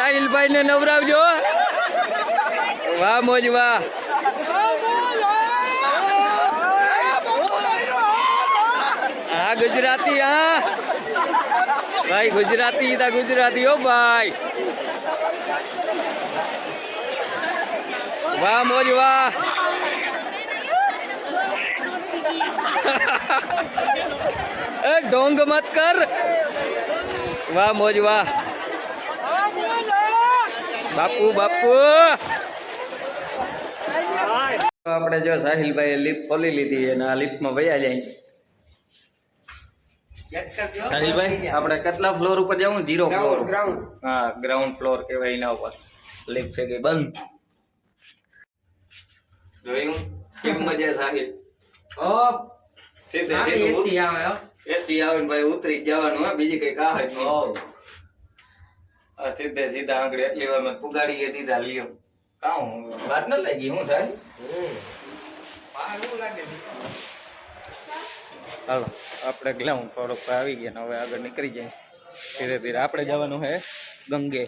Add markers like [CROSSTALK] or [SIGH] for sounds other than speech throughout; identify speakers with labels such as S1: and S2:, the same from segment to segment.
S1: સાહિલભાઈ ને નવરાવજો વાહ, મોજ, વાહ. હા, ગુજરાતી, હા. ભાઈ, ગુજરાતી તા ગુજરાતી, હો, ભાઈ. વાહ, મોજ, વાહ. [LAUGHS] ઢોંગ મત કર. વાહ, મોજ, વાહ. બાપુ બાપુ. આપણે જો સાહિલભાઈ લિફ્ટ ખોલી લીધી અને આ લિફ્ટમાં વયા જાય. સાહિલભાઈ આપણે કેટલા ફ્લોર ઉપર જવું? જીરો ફ્લોર હા ગ્રાઉન્ડ ફ્લોર કહેવાય એના ઉપર. લિફ્ટ છે કે બંધ. જોયું? કેમ મજા સાહિલ? સીધે સીધું
S2: એસી આવે
S1: એસી આવે ભાઈ ઉતરી જવાનું બીજી કઈ કાહ સીધે સીધા આંગળી એટલી વાર મેં પુગાડીએ દીધા લ્યો. કાં વાત ન લાગી હું સાહેબ? હાલો આપણે ગ્લાઉન્ડ થોડોક આવી ગયા ને હવે આગળ નીકળી જાય. ધીરે ધીરે આપણે જવાનું છે ગંગે.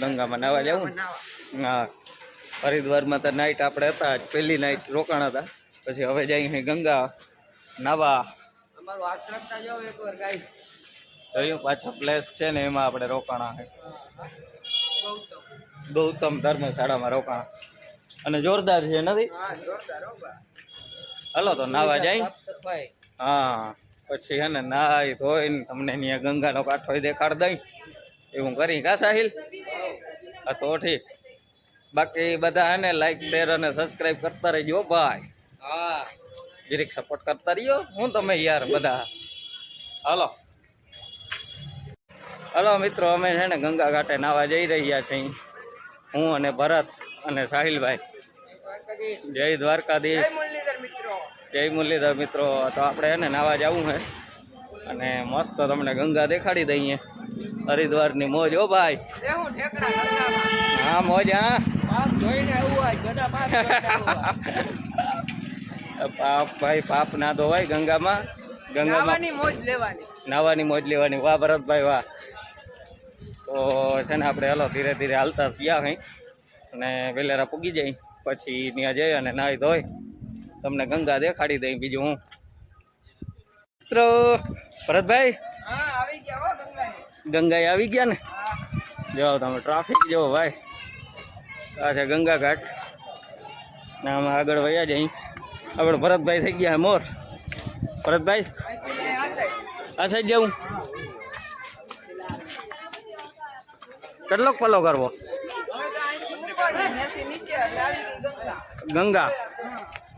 S1: ગંગામાં નાવા જવું હા. હરિદ્વારમાં તો નાઇટ આપણે હતા પહેલી નાઇટ રોકાણ હતા. પછી હવે જઈએ ગંગા નાવા.
S2: અમારું આશ્રમતા જાઓ એકવાર ગાઈસ
S1: જોયું પાછા પ્લેસ છે ને એમાં આપણે રોકાણા છે ગૌતમ ધર્મશાળામાં રોકાણા. અને જોરદાર છે નથી હાલો તો નાવા જાય. હા પછી હે ને નાઈ ધોઈને તમને ત્યાં ગંગાનો કાંઠો દેખાડ દઈ. એવું કરી કા સાહિલ? હા તો ઠીક. બાકી બધા હે ને લાઈક શેર અને સબસ્ક્રાઈબ કરતા રહેજો ભાઈ.
S2: હા.
S1: જરીક સપોર્ટ કરતા રહ્યો હું તમે યાર બધા. હાલો. હાલો મિત્રો અમે છે ને ગંગા ઘાટે નાવા જઈ રહ્યા છીએ. હું અને ભરત અને સાહિલભાઈ. જય દ્વારકાધીશ. જય મુરલીધર મિત્રો. તો આપણે એને નાવા જવું છે. અને મસ્ત તમને ગંગા દેખાડી દઈએ. હરિદ્વારની મોજ ઓ ભાઈ. હા મોજ હા. [LAUGHS]
S2: પાપ.
S1: ભાઈ પાપ ના ધોવાય ગંગામાં. ગંગામાં
S2: નાવાની મોજ લેવાની.
S1: વાહ ભરતભાઈ વાહ. તો છે ને આપણે હલો ધીરે ધીરે હાલતા ગયા કઈ અને વેલેરા પૂગી જાય. પછી ત્યાં જઈ અને નાહી ધોઈ. તમને ગંગા દેખાડી દઈ બીજું હું. મિત્રો ભરતભાઈ?
S2: ગંગાએ.
S1: આવી ગયા ને? જાઓ તમે ટ્રાફિક જાઓ ભાઈ. આ છે ગંગા ઘાટ. ને આમાં આગળ વયા જઈ આપણે ભરતભાઈ થઈ ગયા મોર. ભરતભાઈ?
S2: આ સાઈડ
S1: આ સાઈડ જવું? કેટલોક ફોલો કરવો?
S2: ગંગા.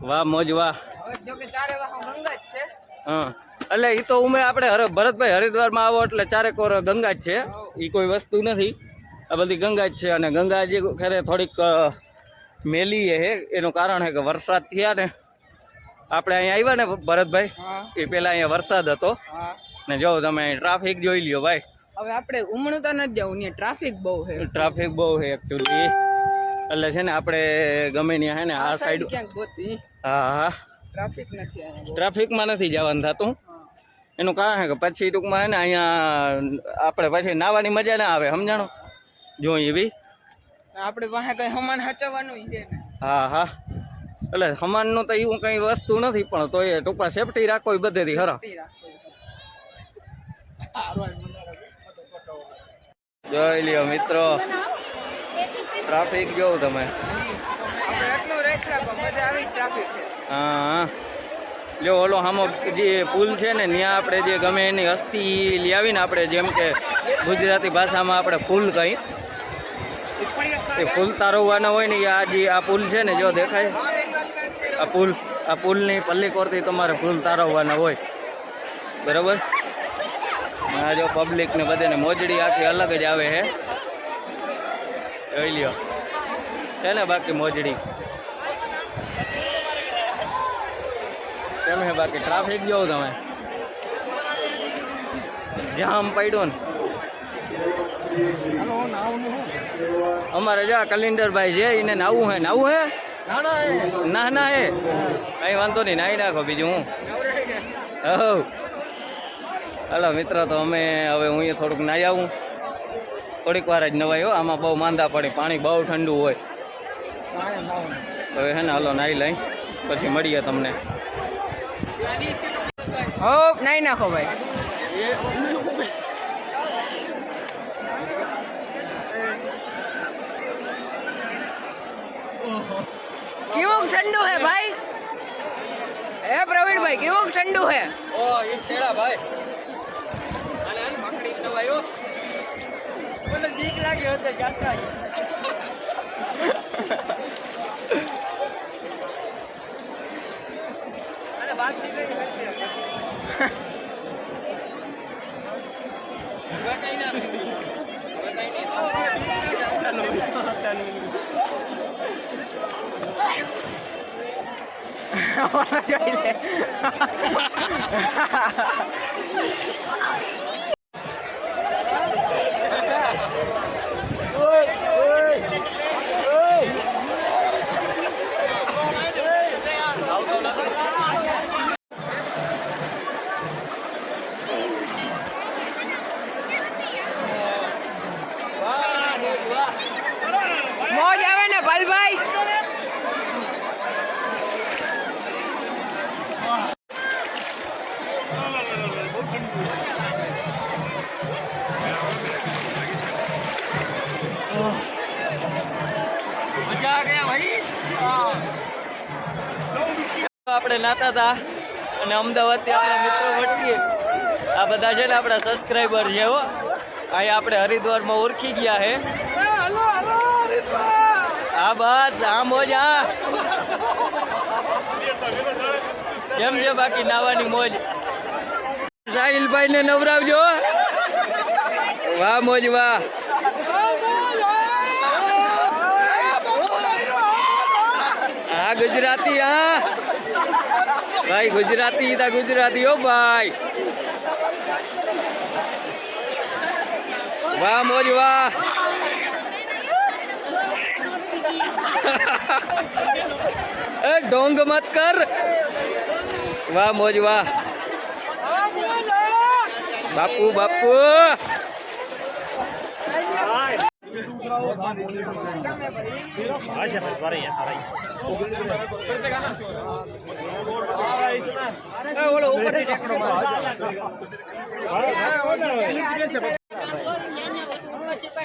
S1: વાહ મોજ વાહ. હા. એટલે એ તો ઉમે આપણે ભરતભાઈ હરિદ્વારમાં આવો એટલે ચારેક ઓર ગંગા જ છે. એ કોઈ વસ્તુ નથી. આ બધી ગંગા જ છે અને ગંગા જે ખરે થોડીક મેલી હે. એનું કારણ છે કે વરસાદ થયા ને. આપણે અહીંયા આવ્યા ને ભરતભાઈ? એ પહેલાં અહીંયા વરસાદ હતો. ને જો તમે ટ્રાફિક જોઈ લ્યો ભાઈ.
S2: હવે આપણે ઉમણું તો નથી જવું ને ટ્રાફિક બહુ છે.
S1: ટ્રાફિક બહુ છે એકચ્યુઅલી એટલે છે ને આપણે ગમે ત્યાં હે ને આ સાઈડ
S2: ક્યાંક ગોતી.
S1: હા હા.
S2: ટ્રાફિક નથી.
S1: ટ્રાફિકમાં નથી જવાનું થતું. એનું કારણ છે કે પછી ટૂંકમાં હે ને અહીંયા આપણે પછી નાવાની મજા ના આવે સમજાણો? જોઈએ બી
S2: આપણે પાસે કઈ હમાન હચવાનું છે
S1: હા હા. એટલે સમાનનું તો એવું કંઈ વસ્તુ નથી પણ તો એ ટૂંકમાં સેફટી રાખો એ બધેથી. ખરા. જોઈ લ્યો મિત્રો. ટ્રાફિક જોવું તમે. હા. જો ઓલો હામો જે પુલ છે ને ત્યાં આપણે જે ગમે એની અસ્થિ લઈ આવીને આપણે જેમ કે ગુજરાતી ભાષામાં આપણે ફૂલ કહી એ ફૂલ તારવવાના હોય ને એ આ જે આ પુલ છે ને જો દેખાય. આ પુલ આ પુલની પલ્લી કોરથી તમારે ફૂલ તારવવાના હોય. બરાબર? આ જો પબ્લિક ને બધાને મોજડી આખી અલગ જ આવે છે જોઈ લ્યો. છે ને બાકી મોજડી? કેમ છે બાકી? ટ્રાફિક જોવો તમે? જામ પડ્યો ને. અમારે જો કલિન્ડરભાઈ છે એને નાવું હે. નાવું હે? ના ના હે કઈ વાંધો નહીં નાહી નાખો બીજું હું. હવ હાલો મિત્રો તો અમે હવે હું અહીંયા થોડુંક નાહી આવું. થોડીક વાર જ નવાય હો આમાં બહુ માંદા પડે. પાણી બહુ ઠંડુ હોય. હવે હે ને હાલો નાઈ લઈ. પછી મળીએ તમને.
S2: હો નાઈ નાખો ભાઈ. કેવું ઠંડુ હે ભાઈ? હે પ્રવીણભાઈ કેવું ઠંડુ હે?
S1: ઓ એ છેડા ભાઈ. નવાયો
S2: મને બીક લાગ્યો હતો જાતા.
S1: અને વાત નીકળી ગઈ હવે [LAUGHS] [LAUGHS] [LAUGHS] કઈ ના હવે કઈ નહીં
S2: જોઈ લે મોજ આવે ને ભલભાઈ?
S1: મજા આપણે નાતા હતા અને અમદાવાદથી આપણા મિત્રો વટકીએ આ બધા છે ને આપણા સબસ્ક્રાઈબર છે હો. અહીંયા આપણે હરિદ્વારમાં ઓળખી ગયા હે હા બસ આ મોજ કેમ છે બાકી નાવાની મોજ? સાહિલભાઈ ને નવરાવજો વાહ, મોજ, વાહ. હા, ગુજરાતી, હા. ભાઈ, ગુજરાતી તા ગુજરાતી, હો, ભાઈ. વાહ, મોજ, વાહ. એ ઢોંગ મત કર. વાહ મોજ વાહ. બાપુ બાપુ.